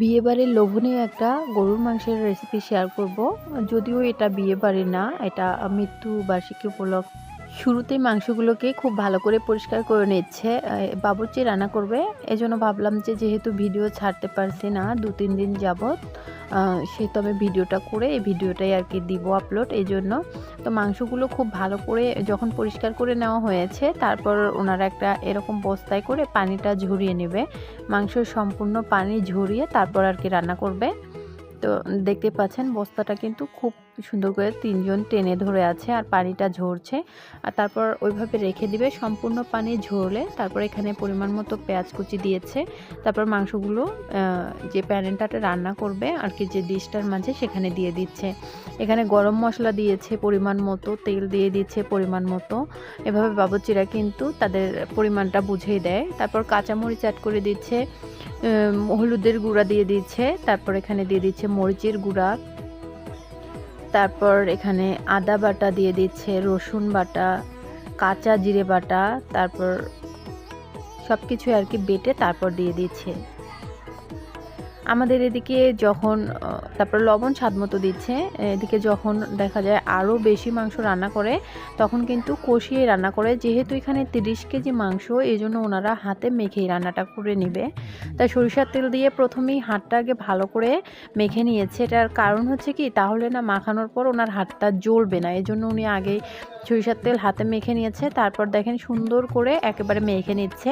বিয়েবাড়ির লোভনীয় একটা গরুর মাংসের রেসিপি শেয়ার করব। যদিও এটা বিয়েবাড়ি না, এটা মৃত্যু বার্ষিকী উপলক্ষ। শুরুতেই মাংসগুলোকে খুব ভালো করে পরিষ্কার করে নিচ্ছে। বাবুর্চি রান্না করবে। এজন্য ভাবলাম যে যেহেতু ভিডিও ছাড়তে পারছি না দু তিন দিন যাবৎ। আহ, তো আমি ভিডিওটা করে এই ভিডিওটাই আর কি দিব আপলোড এই জন্য। তো মাংসগুলো খুব ভালো করে যখন পরিষ্কার করে নেওয়া হয়েছে তারপর ওনারা একটা এরকম বস্তায় করে পানিটা ঝরিয়ে নেবে। মাংস সম্পূর্ণ পানি ঝরিয়ে তারপর আর কি রান্না করবে। তো দেখতে পাচ্ছেন বস্তাটা কিন্তু খুব সুন্দর করে তিনজন টেনে ধরে আছে আর পানিটা ঝরছে। আর তারপর ওইভাবে রেখে দিবে, সম্পূর্ণ পানি ঝরলে তারপর এখানে পরিমাণ মতো পেঁয়াজ কুচি দিয়েছে। তারপর মাংসগুলো যে প্যানেনটাতে রান্না করবে আর কি যে ডিশটার মাঝে সেখানে দিয়ে দিচ্ছে। এখানে গরম মশলা দিয়েছে পরিমাণ মতো, তেল দিয়ে দিচ্ছে পরিমাণ মতো। এভাবে বাবুচিরা কিন্তু তাদের পরিমাণটা বুঝিয়ে দেয়। তারপর কাঁচামরিচ অ্যাড করে দিচ্ছে হলুদের গুঁড়া দিয়ে দিচ্ছে। তারপর এখানে দিয়ে দিচ্ছে মরিচের গুঁড়া। তারপর এখানে আদা বাটা দিয়ে দিচ্ছে, রসুন বাটা, কাঁচা জিরে বাটা, তারপর সব কিছু আর কি বেটে তারপর দিয়ে দিচ্ছে। আমাদের এদিকে যখন তারপর লবণ স্বাদ মতো দিচ্ছে, এদিকে যখন দেখা যায় আরও বেশি মাংস রান্না করে, তখন কিন্তু কষিয়ে রান্না করে। যেহেতু এখানে তিরিশ কেজি মাংস এই জন্য ওনারা হাতে মেখেই রান্নাটা করে নেবে। তাই সরিষার তেল দিয়ে প্রথমেই হাতটা আগে ভালো করে মেখে নিয়েছে। এটার কারণ হচ্ছে কি, তাহলে না মাখানোর পর ওনার হাতটা জ্বলবে না। এই জন্য উনি আগেই সরিষার তেল হাতে মেখে নিয়েছে। তারপর দেখেন সুন্দর করে একেবারে মেখে নিচ্ছে।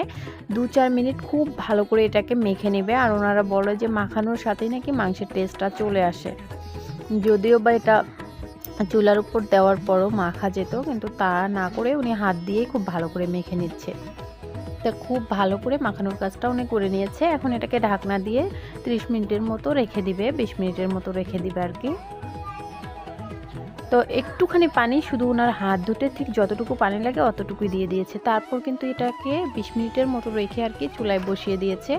দু চার মিনিট খুব ভালো করে এটাকে মেখে নেবে। আর ওনারা বলে যে মাখানোর সাথেই নাকি মাংসের টেস্টটা চলে আসে। যদিও বা এটা চুলার উপর দেওয়ার পরও মাখা যেত, কিন্তু তা না করে উনি হাত দিয়েই খুব ভালো করে মেখে নিচ্ছে। তা খুব ভালো করে মাখানোর কাজটা উনি করে নিয়েছে। এখন এটাকে ঢাকনা দিয়ে 30 মিনিটের মতো রেখে দিবে 20 মিনিটের মতো রেখে দিবে আর কি। তো একটুখানি পানি শুধু ওনার হাত ধুতে ঠিক যতটুকু পানি লাগে অতটুকুই দিয়ে দিয়েছে। তারপর কিন্তু এটাকে বিশ মিনিটের মতো রেখে আর কি চুলায় বসিয়ে দিয়েছে।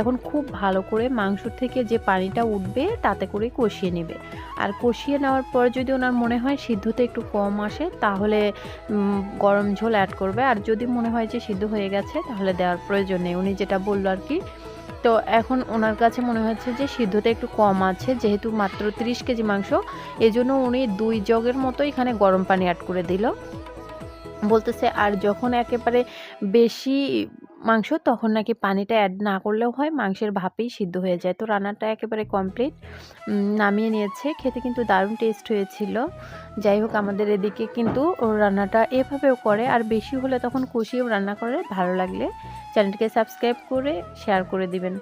এখন খুব ভালো করে মাংস থেকে যে পানিটা উঠবে তাতে করে কষিয়ে নেবে। আর কষিয়ে নেওয়ার পর যদি ওনার মনে হয় সিদ্ধতে একটু কম আসে তাহলে গরম ঝোল অ্যাড করবে। আর যদি মনে হয় যে সিদ্ধ হয়ে গেছে তাহলে দেওয়ার প্রয়োজন নেই। উনি যেটা বলল আর কি তো এখন ওনার কাছে মনে হচ্ছে যে সিদ্ধটা একটু কম আছে, যেহেতু মাত্র 30 কেজি মাংস, এজন্য উনি দুই জগের মতো এখানে গরম পানি অ্যাড করে দিল। বলতেছে আর যখন একেবারে বেশি মাংস, তখন নাকি পানিটা অ্যাড না করলেও হয়, মাংসের ভাপেই সিদ্ধ হয়ে যায়। তো রান্নাটা একেবারে কমপ্লিট নামিয়ে নিয়েছে। খেতে কিন্তু দারুণ টেস্ট হয়েছিল। যাই হোক, আমাদের এদিকে কিন্তু রান্নাটা এভাবেও করে। আর বেশি হলে তখন কষিয়েও রান্না করে। ভালো লাগলে চ্যানেলটিকে সাবস্ক্রাইব করে শেয়ার করে দিবেন।